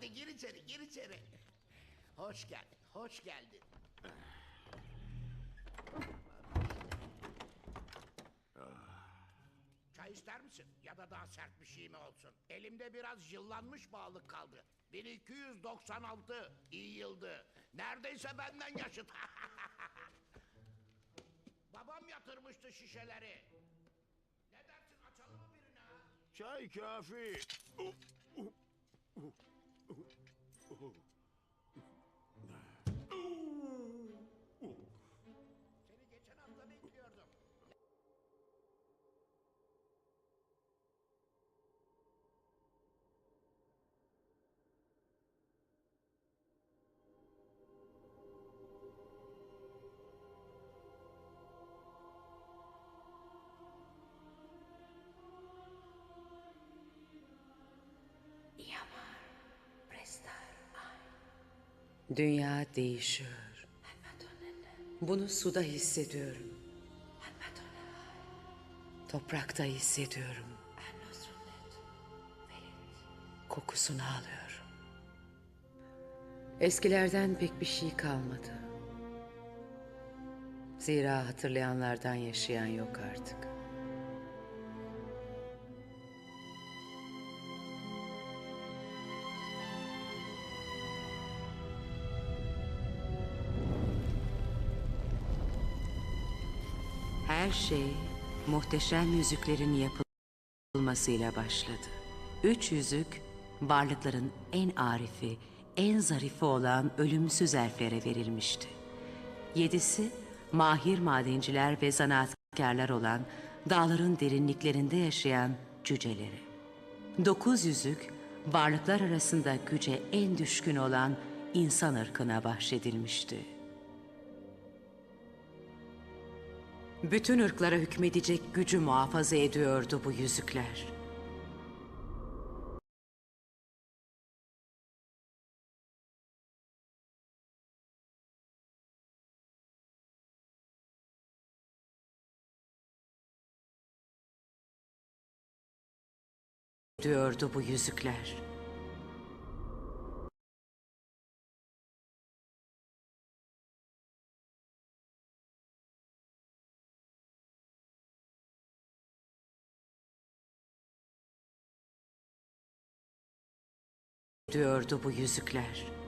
Hadi gir içeri, gir içeri. Hoş geldin, hoş geldin. Çay ister misin? Ya da daha sert bir şey mi olsun? Elimde biraz yıllanmış balık kaldı. 1296 iyi yıldı. Neredeyse benden yaşıt. Babam yatırmıştı şişeleri. Ne dersin açalım mı birini ha? Çay kafi. Dünya değişiyor. Bunu suda hissediyorum. Toprakta hissediyorum. Kokusunu alıyorum. Eskilerden pek bir şey kalmadı. Zira hatırlayanlardan yaşayan yok artık. Her şey muhteşem yüzüklerin yapılmasıyla başladı. Üç yüzük varlıkların en arifi, en zarifi olan ölümsüz elflere verilmişti. Yedisi mahir madenciler ve zanaatkarlar olan dağların derinliklerinde yaşayan cüceleri. Dokuz yüzük varlıklar arasında güce en düşkün olan insan ırkına bahşedilmişti. Bütün ırklara hükmedecek gücü muhafaza ediyordu bu yüzükler. diyordu bu yüzükler. Diyordu bu yüzükler.